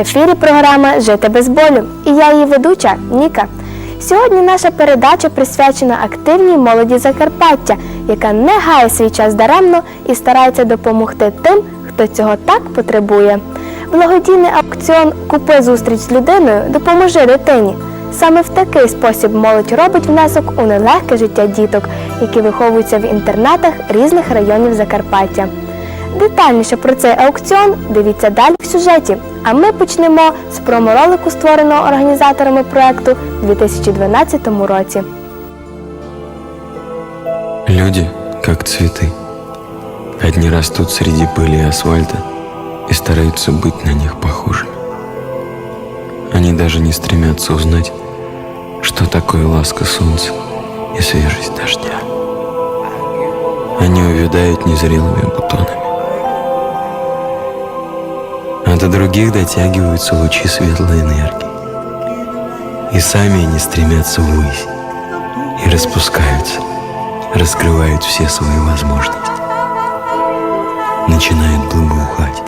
ефірі програма Жити без болю і я її ведуча Ніка. Сьогодні наша передача присвячена активній молоді Закарпаття, яка не гає свій час даремно і старається допомогти тим, хто цього так потребує. Благодійний аукціон Купи зустріч з людиною допоможи дитині. Саме в такий спосіб молодь робить внесок у нелегке життя діток, які виховуються в інтернатах різних районів Закарпаття. Детальніше про цей аукціон дивіться далі в сюжеті. А ми почнемо з проморолику, створеного організаторами проекту у 2012 році. Люди, как цветы. Одни растут среди пыли и асфальта и стараются быть на них похожими. Они даже не стремятся узнать, что такое ласка солнца и свежесть дождя. Они увядают незрелыми бутонами. До других дотягиваются лучи светлой энергии. И сами они стремятся ввысь и распускаются, раскрывают все свои возможности. Начинают благоухать.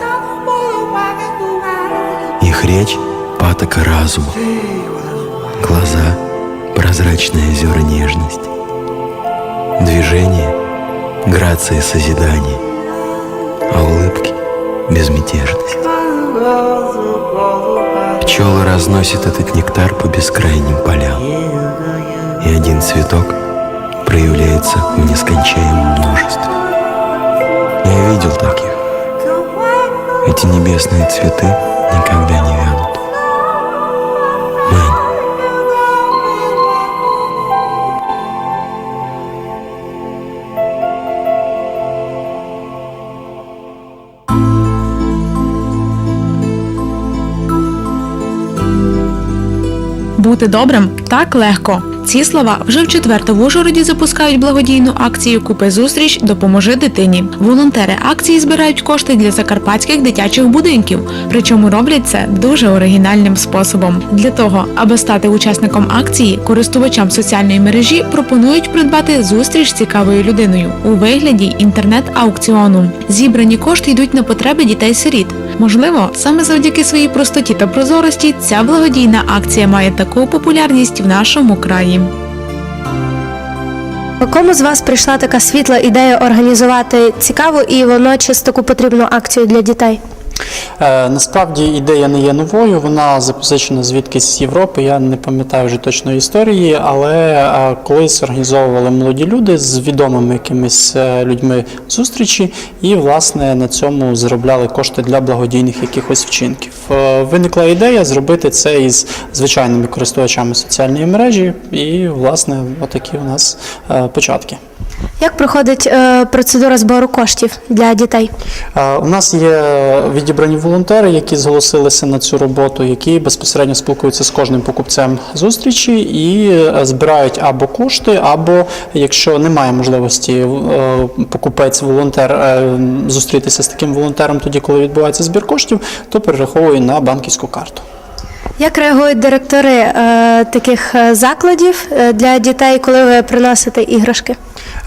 Их речь — патока разума. Глаза — прозрачные озера нежности. Движение — грация созидания. А улыбки — безмятежность. Пчелы разносят этот нектар по бескрайним полям. И один цветок проявляется в нескончаемом множестве. Я видел таких. Эти небесные цветы никогда не Бути добрим так легко. Ці слова вже в четверте в Ужгороді запускають благодійну акцію Купи зустріч Допоможи дитині. Волонтери акції збирають кошти для закарпатських дитячих будинків, причому роблять це дуже оригінальним способом. Для того, аби стати учасником акції, користувачам соціальної мережі пропонують придбати зустріч з цікавою людиною у вигляді інтернет-аукціону. Зібрані кошти йдуть на потреби дітей-сиріт. Можливо, саме завдяки своїй простоті та прозорості ця благодійна акція має таку популярність в нашому краї. Кому з вас прийшла така світла ідея організувати цікаву і водночас таку потрібну акцію для дітей? Е, Насправді ідея не є новою, вона запозичена звідкись з Європи. Я не пам'ятаю вже точної історії, але е, колись організовували молоді люди з відомими якимись е, людьми зустрічі, і власне на цьому заробляли кошти для благодійних якихось вчинків. Виникла ідея зробити це із звичайними користувачами соціальної мережі, і власне отакі у нас початки. Як проходить е, процедура збору коштів для дітей? Е, У нас є відібрані волонтери, які зголосилися на цю роботу, які безпосередньо спілкуються з кожним покупцем зустрічі і е, збирають або кошти, або якщо немає можливості е, покупець волонтер е, зустрітися з таким волонтером, тоді коли відбувається збір коштів, то перераховує на банківську карту. Як реагують директори е, таких е, закладів е, для дітей, коли ви приносите іграшки?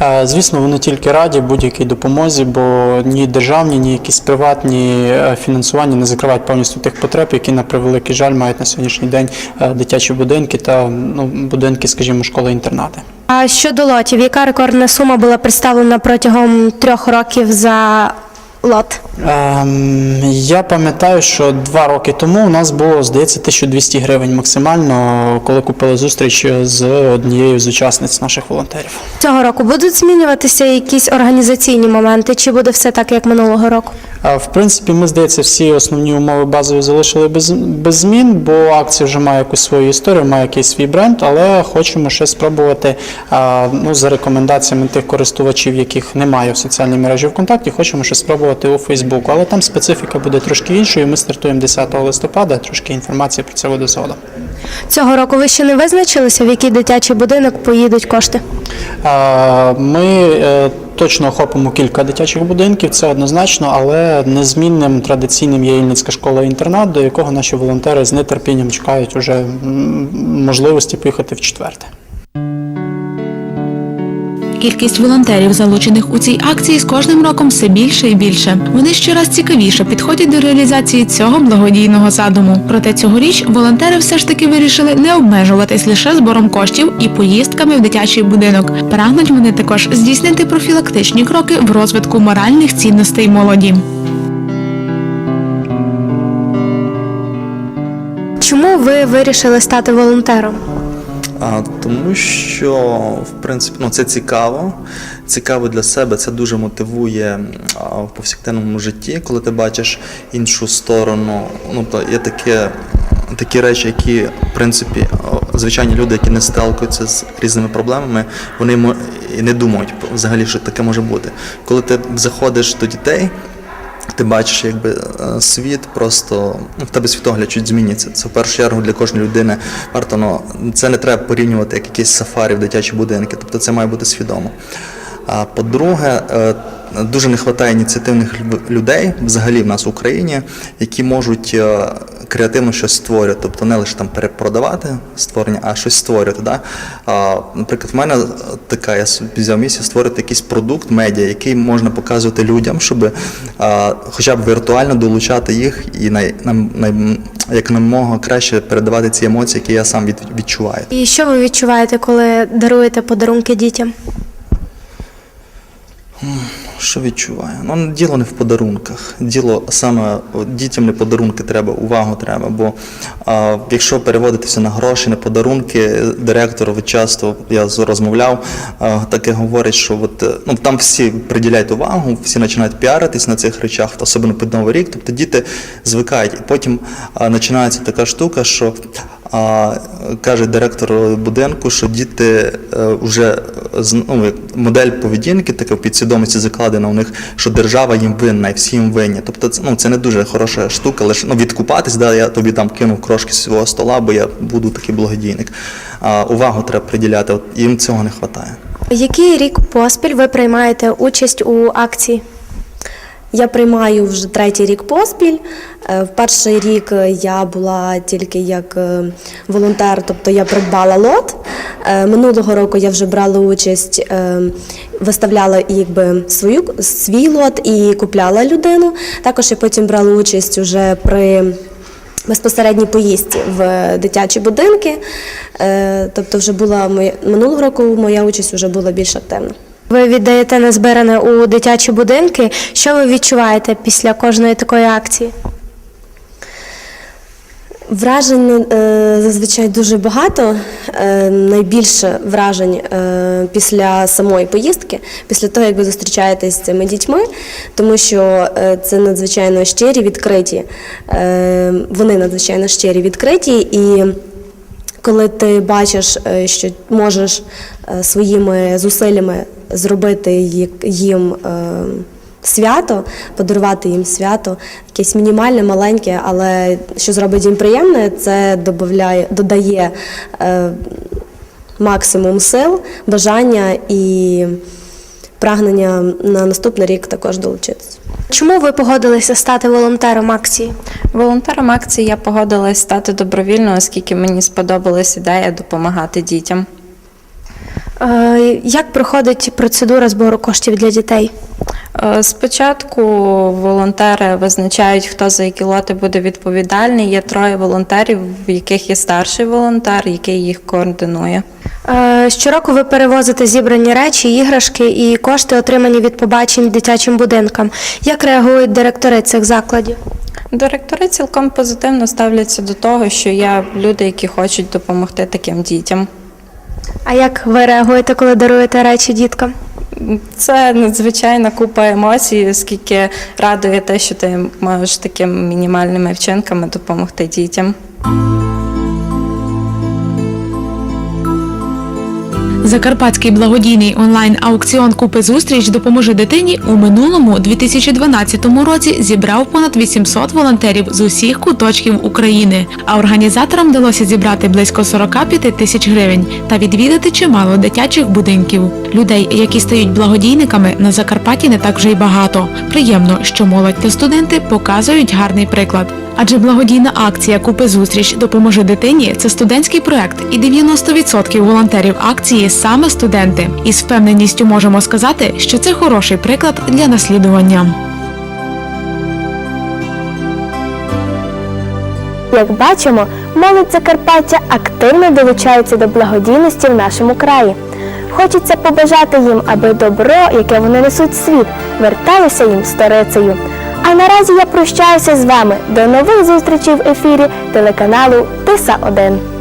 Е, Звісно, вони тільки раді будь-якій допомозі, бо ні державні, ні якісь приватні е, фінансування не закривають повністю тих потреб, які на превеликий жаль мають на сьогоднішній день е, дитячі будинки та ну, будинки, скажімо, школи-інтернати. А щодо лотів, яка рекордна сума була представлена протягом трьох років за лот? Ем, я пам'ятаю, що два роки тому у нас було, здається, 1200 гривень максимально, коли купили зустріч з однією з учасниць наших волонтерів. Цього року будуть змінюватися якісь організаційні моменти, чи буде все так, як минулого року? В принципі, ми здається, всі основні умови базові залишили без, без змін, бо акція вже має якусь свою історію, має якийсь свій бренд, але хочемо ще спробувати ну, за рекомендаціями тих користувачів, яких немає в соціальній мережі ВКонтакті, хочемо ще спробувати у Фейсбуку. Але там специфіка буде трошки іншою. Ми стартуємо 10 листопада, трошки інформації про це буде згодом. Цього року ви ще не визначилися, в який дитячий будинок поїдуть кошти? Ми е, точно охопимо кілька дитячих будинків, це однозначно, але незмінним традиційним є Ільницька школа-інтернат, до якого наші волонтери з нетерпінням чекають уже можливості поїхати в четверте. Кількість волонтерів, залучених у цій акції, з кожним роком все більше і більше. Вони щораз цікавіше підходять до реалізації цього благодійного задуму. Проте цьогоріч волонтери все ж таки вирішили не обмежуватись лише збором коштів і поїздками в дитячий будинок. Прагнуть вони також здійснити профілактичні кроки в розвитку моральних цінностей молоді. Чому ви вирішили стати волонтером? Тому що, в принципі, ну, це цікаво. Цікаво для себе, це дуже мотивує в повсякденному житті, коли ти бачиш іншу сторону. Ну, то є таке, такі речі, які, в принципі, звичайні люди, які не сталкуються з різними проблемами, вони не думають взагалі, що таке може бути. Коли ти заходиш до дітей, ти бачиш, якби е, світ просто в тебе світогляд чуть зміниться. Це в першу чергу для кожної людини варто ну, це не треба порівнювати як якісь сафарі в дитячі будинки. Тобто це має бути свідомо. А по-друге, е, дуже не вистачає ініціативних людей взагалі в нас в Україні, які можуть е, креативно щось створювати, тобто не лише там перепродавати створення, а щось створювати. Да? А, наприклад, в мене така, я собі взяв місію створити якийсь продукт медіа, який можна показувати людям, щоб а, хоча б віртуально долучати їх і най, нам, най, як намога краще передавати ці емоції, які я сам від, відчуваю. І що ви відчуваєте, коли даруєте подарунки дітям? Що відчуваю? Ну, діло не в подарунках. Діло саме дітям не подарунки треба, увагу треба. Бо а, якщо переводитися на гроші, на подарунки, директор от часто я розмовляв, таке говорить, що от, е, ну, там всі приділяють увагу, всі починають піаритись на цих речах, особливо під Новий рік. Тобто діти звикають. І потім починається така штука, що а, каже директор будинку, що діти е, вже ну, модель поведінки, така в підсвідомості закладена у них, що держава їм винна і всі їм винні. Тобто це, ну, це не дуже хороша штука, лише ну, відкупатись, да, я тобі там кинув крошки з свого стола, бо я буду такий благодійник. А, увагу треба приділяти, от їм цього не вистачає. Який рік поспіль ви приймаєте участь у акції? Я приймаю вже третій рік поспіль. Е, В перший рік е, я була тільки як е, волонтер, тобто я придбала лот. Минулого року я вже брала участь, виставляла якби свою свій лот і купляла людину. Також я потім брала участь уже при безпосередній поїздці в дитячі будинки. Тобто, вже була моя минулого року моя участь вже була більш активна. Ви віддаєте назбиране у дитячі будинки. Що ви відчуваєте після кожної такої акції? Вражень е, зазвичай дуже багато. Е, найбільше вражень е, після самої поїздки, після того, як ви зустрічаєтесь з цими дітьми, тому що це надзвичайно щирі, відкриті. Вони надзвичайно щирі, відкриті і. Коли ти бачиш, е, що можеш е, своїми зусиллями зробити їм е, свято, подарувати їм свято, якесь мінімальне, маленьке, але що зробить їм приємне, це додає, додає максимум сил, бажання і прагнення на наступний рік також долучитися. Чому ви погодилися стати волонтером акції? Волонтером акції я погодилась стати добровільно, оскільки мені сподобалась ідея допомагати дітям. Е, Як проходить процедура збору коштів для дітей? Е, Спочатку волонтери визначають, хто за які лоти буде відповідальний. Є троє волонтерів, в яких є старший волонтер, який їх координує. Е, Щороку ви перевозите зібрані речі, іграшки і кошти, отримані від побачень дитячим будинкам. Як реагують директори цих закладів? Директори цілком позитивно ставляться до того, що є люди, які хочуть допомогти таким дітям. А як ви реагуєте, коли даруєте речі діткам? Це надзвичайна купа емоцій, оскільки радує те, що ти можеш такими мінімальними вчинками допомогти дітям. Закарпатський благодійний онлайн-аукціон Купи зустріч допоможе дитині у минулому 2012 році зібрав понад 800 волонтерів з усіх куточків України. А організаторам вдалося зібрати близько 45 тисяч гривень та відвідати чимало дитячих будинків. Людей, які стають благодійниками, на Закарпатті не так вже й багато. Приємно, що молодь та студенти показують гарний приклад. Адже благодійна акція Купи зустріч допоможе дитині це студентський проект, і 90% волонтерів акції саме студенти. І з впевненістю можемо сказати, що це хороший приклад для наслідування. Як бачимо, молодь Закарпаття активно долучається до благодійності в нашому краї. Хочеться побажати їм, аби добро, яке вони несуть в світ, верталося їм сторицею. А наразі я прощаюся з вами. До нових зустрічей в ефірі телеканалу Тиса 1